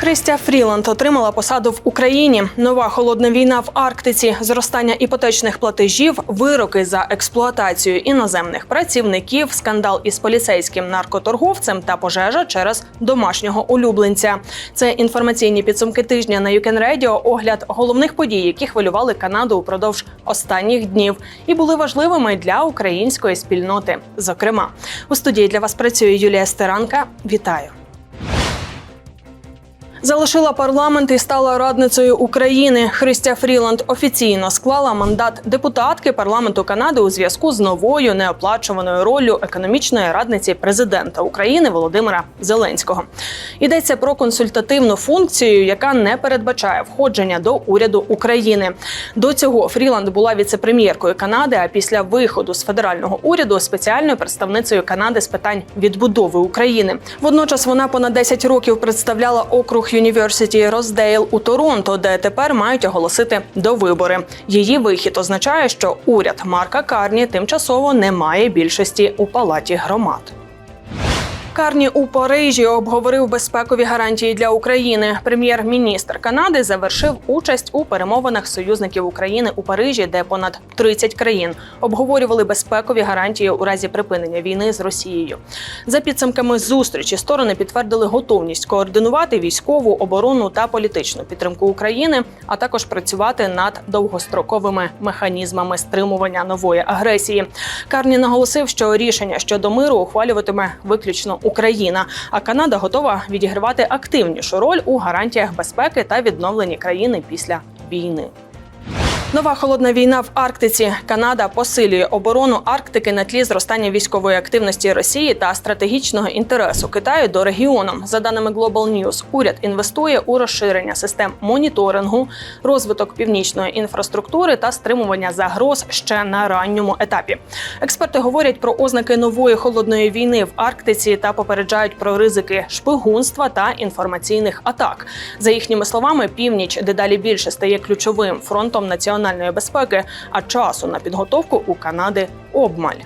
Христя Фріланд отримала посаду в Україні. Нова холодна війна в Арктиці, зростання іпотечних платежів, вироки за експлуатацію іноземних працівників, скандал із поліцейським наркоторговцем та пожежа через домашнього улюбленця. Це інформаційні підсумки тижня на UCAN Radio, огляд головних подій, які хвилювали Канаду упродовж останніх днів і були важливими для української спільноти. Зокрема, у студії для вас працює Юлія Стеранка. Вітаю. Залишила парламент і стала радницею України. Христя Фріланд офіційно склала мандат депутатки парламенту Канади у зв'язку з новою неоплачуваною роллю економічної радниці президента України Володимира Зеленського. Йдеться про консультативну функцію, яка не передбачає входження до уряду України. До цього Фріланд була віце-прем'єркою Канади. А після виходу з федерального уряду спеціальною представницею Канади з питань відбудови України. Водночас вона понад 10 років представляла округ Юніверситі Роздейл у Торонто, де тепер мають оголосити довибори. Її вихід означає, що уряд Марка Карні тимчасово не має більшості у палаті громад. Карні у Парижі обговорив безпекові гарантії для України. Прем'єр-міністр Канади завершив участь у перемовинах союзників України у Парижі, де понад 30 країн обговорювали безпекові гарантії у разі припинення війни з Росією. За підсумками зустрічі сторони підтвердили готовність координувати військову, оборонну та політичну підтримку України, а також працювати над довгостроковими механізмами стримування нової агресії. Карні наголосив, що рішення щодо миру ухвалюватиме виключно Україна, а Канада готова відігравати активнішу роль у гарантіях безпеки та відновленні країни після війни. Нова холодна війна в Арктиці. Канада посилює оборону Арктики на тлі зростання військової активності Росії та стратегічного інтересу Китаю до регіону. За даними Global News, уряд інвестує у розширення систем моніторингу, розвиток північної інфраструктури та стримування загроз ще на ранньому етапі. Експерти говорять про ознаки нової холодної війни в Арктиці та попереджають про ризики шпигунства та інформаційних атак. За їхніми словами, північ дедалі більше стає ключовим фронтом національної безпеки, а часу на підготовку у Канади обмаль.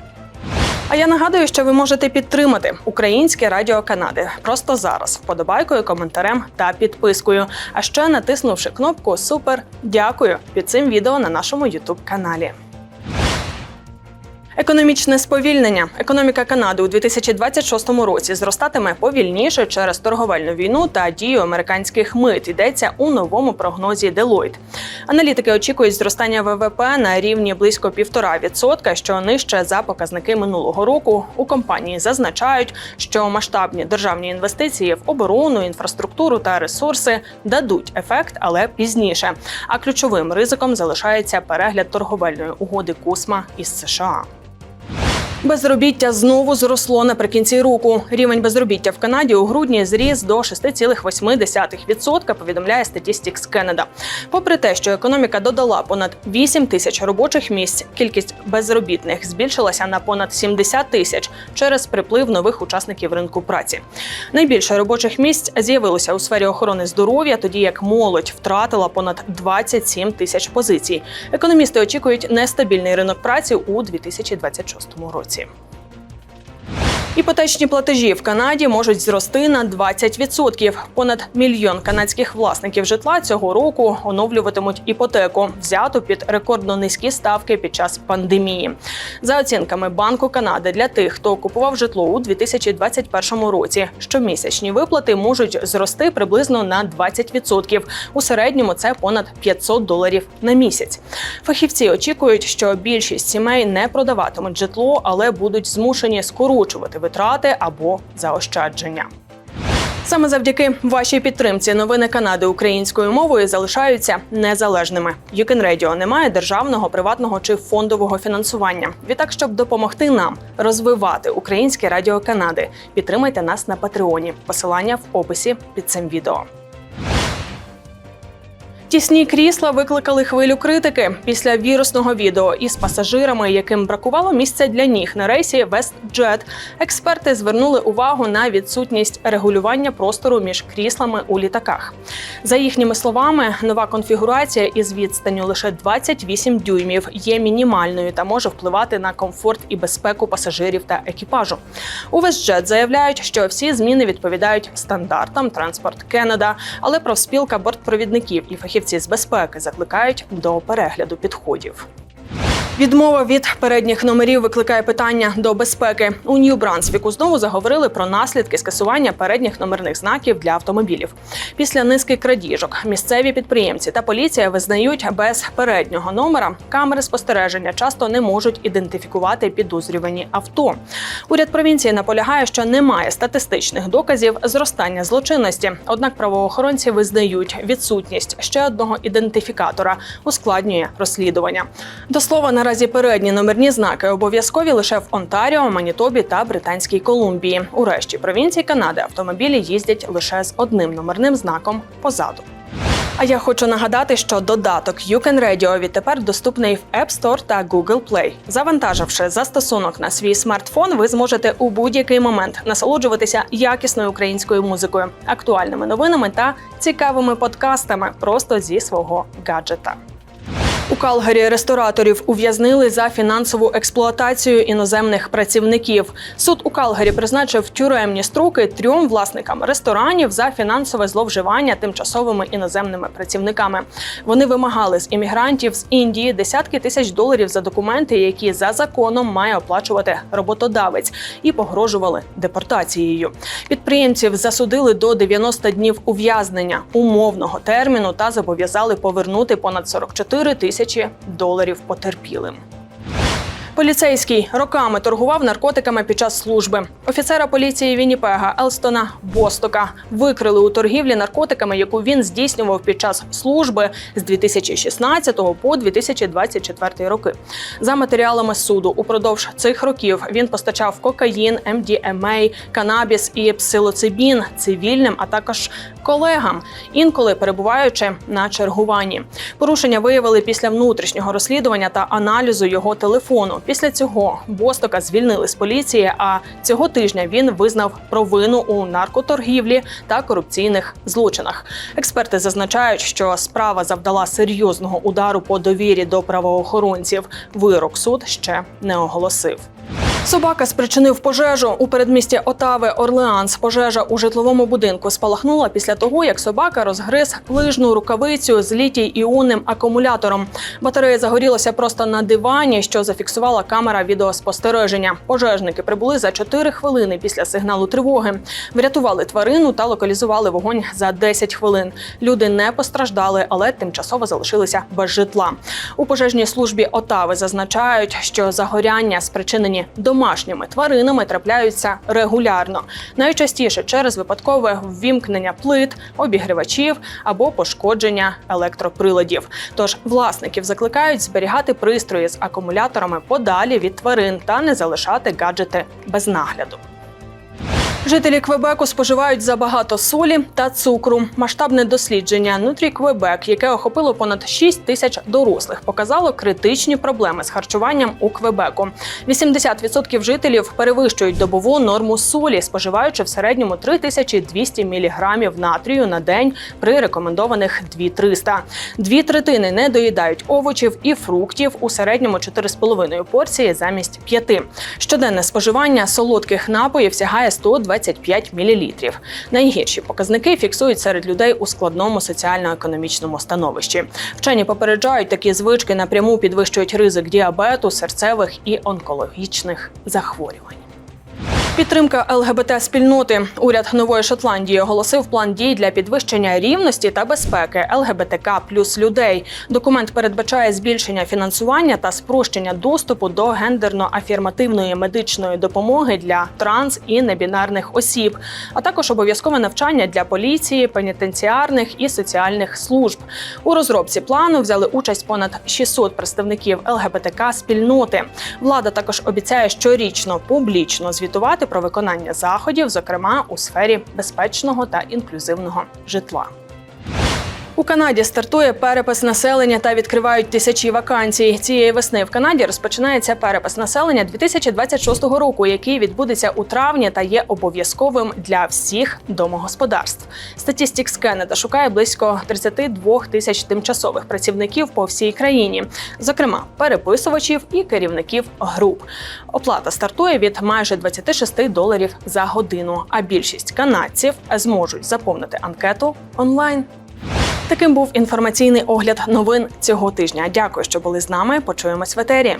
А я нагадую, що ви можете підтримати Українське Радіо Канади просто зараз, вподобайкою, коментарем та підпискою. А ще натиснувши кнопку Супер дякую під цим відео на нашому Ютуб каналі. Економічне сповільнення. Економіка Канади у 2026 році зростатиме повільніше через торговельну війну та дію американських мит. Йдеться у новому прогнозі Deloitte. Аналітики очікують зростання ВВП на рівні близько 1,5%, що нижче за показники минулого року. У компанії зазначають, що масштабні державні інвестиції в оборону, інфраструктуру та ресурси дадуть ефект, але пізніше. А ключовим ризиком залишається перегляд торговельної угоди Кусма із США. Безробіття знову зросло наприкінці року. Рівень безробіття в Канаді у грудні зріс до 6,8%, повідомляє Statistics Canada. Попри те, що економіка додала понад 8 тисяч робочих місць, кількість безробітних збільшилася на понад 70 тисяч через приплив нових учасників ринку праці. Найбільше робочих місць з'явилося у сфері охорони здоров'я, тоді як молодь втратила понад 27 тисяч позицій. Економісти очікують нестабільний ринок праці у 2026 році. him. Іпотечні платежі в Канаді можуть зрости на 20%. Понад мільйон канадських власників житла цього року оновлюватимуть іпотеку, взяту під рекордно низькі ставки під час пандемії. За оцінками Банку Канади, для тих, хто купував житло у 2021 році, щомісячні виплати можуть зрости приблизно на 20%. У середньому це понад 500 доларів на місяць. Фахівці очікують, що більшість сімей не продаватимуть житло, але будуть змушені скорочувати витрати або заощадження. Саме завдяки вашій підтримці новини Канади українською мовою залишаються незалежними. UCAN Radio не має державного, приватного чи фондового фінансування. Відтак, щоб допомогти нам розвивати українське радіо Канади, підтримайте нас на Патреоні. Посилання в описі під цим відео. Тісні крісла викликали хвилю критики після вірусного відео із пасажирами, яким бракувало місця для ніг на рейсі WestJet. Експерти звернули увагу на відсутність регулювання простору між кріслами у літаках. За їхніми словами, нова конфігурація із відстанню лише 28 дюймів є мінімальною та може впливати на комфорт і безпеку пасажирів та екіпажу. У WestJet заявляють, що всі зміни відповідають стандартам Транспорт Кеннеда, але профспілка бортпровідників і фахівці з безпеки закликають до перегляду підходів. Відмова від передніх номерів викликає питання до безпеки. У Нью-Брансвіку знову заговорили про наслідки скасування передніх номерних знаків для автомобілів. Після низки крадіжок місцеві підприємці та поліція визнають, без переднього номера камери спостереження часто не можуть ідентифікувати підозрювані авто. Уряд провінції наполягає, що немає статистичних доказів зростання злочинності. Однак правоохоронці визнають, відсутність ще одного ідентифікатора ускладнює розслідування. До слова, наразі передні номерні знаки обов'язкові лише в Онтаріо, Манітобі та Британській Колумбії. У решті провінцій Канади автомобілі їздять лише з одним номерним знаком позаду. А я хочу нагадати, що додаток You Can Radio відтепер доступний в App Store та Google Play. Завантаживши застосунок на свій смартфон, ви зможете у будь-який момент насолоджуватися якісною українською музикою, актуальними новинами та цікавими подкастами просто зі свого гаджета. У Калгарі рестораторів ув'язнили за фінансову експлуатацію іноземних працівників. Суд у Калгарі призначив тюремні строки трьом власникам ресторанів за фінансове зловживання тимчасовими іноземними працівниками. Вони вимагали з іммігрантів з Індії десятки тисяч доларів за документи, які за законом має оплачувати роботодавець, і погрожували депортацією. Підприємців засудили до 90 днів ув'язнення умовного терміну та зобов'язали повернути понад 44 тисячі доларів потерпілим. Поліцейський роками торгував наркотиками під час служби. Офіцера поліції Вінніпега Елстона Бостока викрили у торгівлі наркотиками, яку він здійснював під час служби з 2016 по 2024 роки. За матеріалами суду, упродовж цих років він постачав кокаїн, МДМА, канабіс і псилоцибін цивільним, а також колегам, інколи перебуваючи на чергуванні. Порушення виявили після внутрішнього розслідування та аналізу його телефону. Після цього Бостока звільнили з поліції. А цього тижня він визнав провину у наркоторгівлі та корупційних злочинах. Експерти зазначають, що справа завдала серйозного удару по довірі до правоохоронців. Вирок суд ще не оголосив. Собака спричинив пожежу у передмісті Отави Орлеанс. Пожежа у житловому будинку спалахнула після того, як собака розгриз лижну рукавицю з літій іонним акумулятором. Батарея загорілася просто на дивані, що зафіксувала камера відеоспостереження. Пожежники прибули за 4 хвилини після сигналу тривоги. Врятували тварину та локалізували вогонь за 10 хвилин. Люди не постраждали, але тимчасово залишилися без житла. У пожежній службі Отави зазначають, що загоряння спричинені домашніми тваринами трапляються регулярно, найчастіше через випадкове ввімкнення плит, обігрівачів або пошкодження електроприладів. Тож власників закликають зберігати пристрої з акумуляторами подалі від тварин та не залишати гаджети без нагляду. Жителі Квебеку споживають забагато солі та цукру. Масштабне дослідження Нутрі Квебек, яке охопило понад 6 тисяч дорослих, показало критичні проблеми з харчуванням у Квебеку. 80% жителів перевищують добову норму солі, споживаючи в середньому 3200 мг натрію на день при рекомендованих 2300. Дві третини не доїдають овочів і фруктів у середньому 4,5 порції замість 5. Щоденне споживання солодких напоїв сягає 120 25 мл. Найгірші показники фіксують серед людей у складному соціально-економічному становищі. Вчені попереджають, такі звички напряму підвищують ризик діабету, серцевих і онкологічних захворювань. Підтримка ЛГБТ спільноти. Уряд нової Шотландії оголосив план дій для підвищення рівності та безпеки ЛГБТК плюс людей. Документ передбачає збільшення фінансування та спрощення доступу до гендерно-афірмативної медичної допомоги для транс і небінарних осіб, а також обов'язкове навчання для поліції, пенітенціарних і соціальних служб. У розробці плану взяли участь понад 600 представників ЛГБТК спільноти. Влада також обіцяє щорічно публічно звітувати про виконання заходів, зокрема у сфері безпечного та інклюзивного житла. У Канаді стартує перепис населення та відкривають тисячі вакансій. Цієї весни в Канаді розпочинається перепис населення 2026 року, який відбудеться у травні та є обов'язковим для всіх домогосподарств. Statistics Canada шукає близько 32 тисяч тимчасових працівників по всій країні, зокрема переписувачів і керівників груп. Оплата стартує від майже 26 доларів за годину. А більшість канадців зможуть заповнити анкету онлайн. Таким був інформаційний огляд новин цього тижня. Дякую, що були з нами. Почуємось в етері.